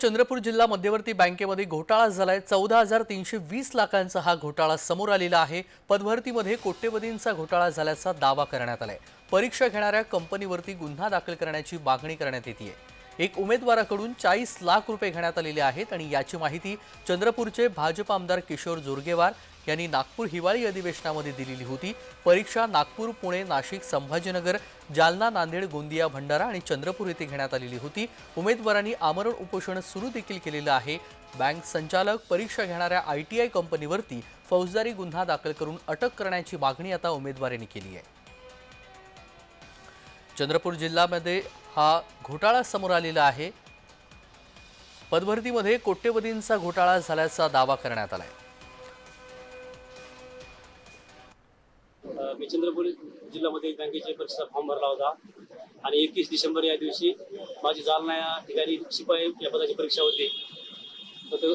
चंद्रपूर जिल्हा मध्यवर्ती बँकेमध्ये घोटाळा झालाय. चौदा हजार तीनशे वीस लाखांचा हा घोटाळा समोर आलेला आहे. पदभरतीमध्ये कोट्यवधींचा घोटाळा झाल्याचा दावा करण्यात आलाय. परीक्षा घेणाऱ्या कंपनीवरती गुन्हा दाखल करण्याची मागणी करण्यात येते एक उमेदवाराकडून चाळीस लाख रुपये घेण्यात आलेले आहेत आणि याची माहिती चंद्रपूरचे भाजप आमदार किशोर जोरगेवार यांनी नागपूर हिवाळी अधिवेशनामध्ये दिलेली होती. परीक्षा नागपूर पुणे नाशिक संभाजीनगर जालना नांदेड गोंदिया भंडारा आणि चंद्रपूर येथे घेण्यात आलेली होती. उमेदवारांनी आमरण उपोषण सुरू देखील केलेलं आहे. बँक संचालक परीक्षा घेणाऱ्या आय टी आय कंपनीवरती फौजदारी गुन्हा दाखल करून अटक करण्याची मागणी आता उमेदवारांनी केली आहे. चंद्रपूर जिल्ह्यामध्ये हा घोटाळा समोर आलेला आहे. पदभरतीमध्ये कोट्यवधींचा घोटाळा झाल्याचा दावा करण्यात आला आहे मी चंद्रपूर जिल्ह्यामध्ये बँकेच्या परीक्षा फॉर्म भरला होता. आणि एकवीस डिसेंबर या दिवशी माझी जालना या ठिकाणी शिपाई या पदाची परीक्षा होती. तर तो,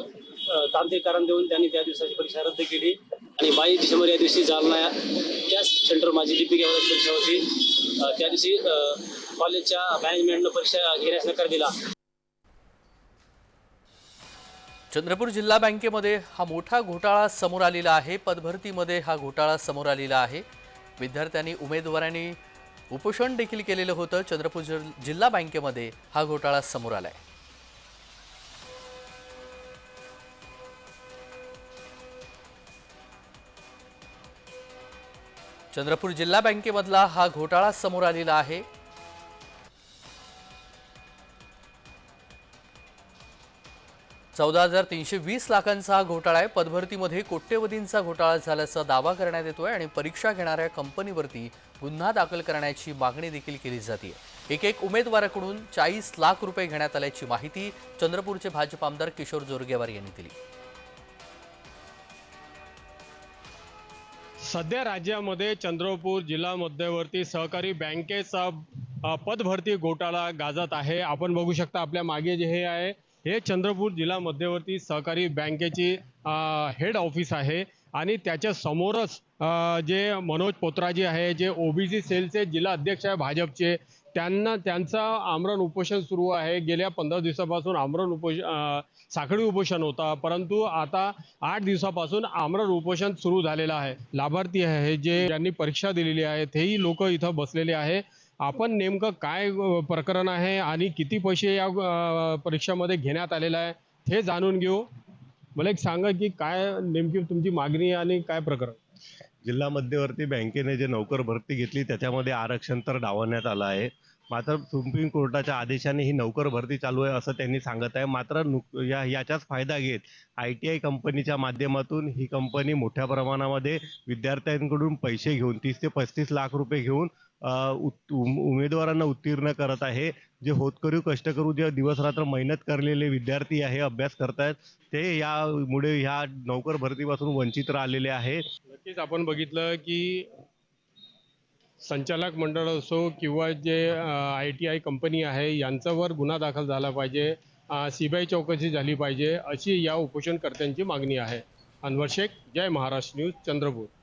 तांत्रिक कारण देऊन त्यांनी त्या दिवसाची परीक्षा रद्द केली. आणि बावीस डिसेंबर या दिवशी जालना त्याच सेंटर माझी लिपिक या पदाची परीक्षा होती. त्या दिवशी कॉलेजच्या मॅनेजमेंटनं परीक्षा घेण्यास नकार दिला. चंद्रपूर जिल्हा बँकेमध्ये हा मोठा घोटाळा समोर आलेला आहे. पदभरतीमध्ये हा घोटाळा समोर आलेला आहे. विद्यार्थ्यांनी उमेदवारांनी उपोषण देखील केलेलं होतं. चंद्रपूर जिल्हा बँकेमध्ये हा घोटाळा समोर आलाय. चंद्रपूर जिल्हा बँकेमधला हा घोटाळा समोर आलेला आहे. चौदा हजार तीनशे वीस लाखांचा हा घोटाळा आहे. पदभरतीमध्ये कोट्यवधींचा घोटाळा झाल्याचा दावा करण्यात येतोय आणि परीक्षा घेणाऱ्या कंपनीवरती गुन्हा दाखल करण्याची मागणी देखील केली जाते एक एक उमेदवाराकडून चाळीस लाख रुपये घेण्यात आल्याची माहिती चंद्रपूरचे भाजप आमदार किशोर जोरगेवार यांनी दिली. सध्या राज्यामध्ये चंद्रपूर जिल्हा मध्यवर्ती सहकारी बँकेचा पदभरती घोटाळा गाजत आहे. आपण बघू शकता आपल्या मागे जे हे आहे हे चंद्रपूर जिल्हा मध्यवर्ती सहकारी बँकेची हेड ऑफिस आहे. आणि त्याच्या समोरच जे मनोज पोत्राजी आहे जे ओबीसी सेलचे जिल्हा अध्यक्ष आहे भाजपचे त्यांना त्यांचा आमरण उपोषण सुरू आहे. गेल्या पंधरा दिवसापासून आमरण उपोषण साखळी उपोषण होता. परंतु आता आठ दिवसापासून आमरण उपोषण सुरू झालेलं आहे. लाभार्थी आहे जे ज्यांनी परीक्षा दिलेली आहे तेही लोक इथं बसलेले आहे. आपण नेमकं काय प्रकरण आहे आणि किती पैसे या परीक्षामध्ये घेण्यात आलेलं आहे हे जाणून घेऊ. मला एक सांगा की काय नेमकी तुमची मागणी आणि काय प्रकरण? जिल्हा मध्यवर्ती बँकेने जे नोकर भरती घेतली त्याच्यामध्ये आरक्षण तर डावण्यात आलं आहे. मात्र सुप्रीम कोर्टाच्या आदेशाने ही नोकर भरती चालू आहे असं त्यांनी सांगत आहे. मात्र नुक या याचाच फायदा घेत आय टी आय कंपनीच्या माध्यमातून ही कंपनी मोठ्या प्रमाणामध्ये विद्यार्थ्यांकडून पैसे घेऊन तीस ते पस्तीस लाख रुपये घेऊन उमेदवारांना उत्तीर्ण करत आहे. जे होतकरू कष्टकरू जे दिवसरात्र मेहनत करलेले विद्यार्थी आहे अभ्यास करतायत ते यामुळे ह्या नोकर भरतीपासून वंचित राहिलेले आहे. नक्कीच आपण बघितलं की संचालक मंडळ असो किंवा जे आय टी आय कंपनी आहे यांच्यावर गुन्हा दाखल झाला पाहिजे सीबीआय चौकशी झाली पाहिजे अशी या उपोषणकर्त्यांची मागणी आहे. अनवर शेख जय महाराष्ट्र न्यूज चंद्रपूर.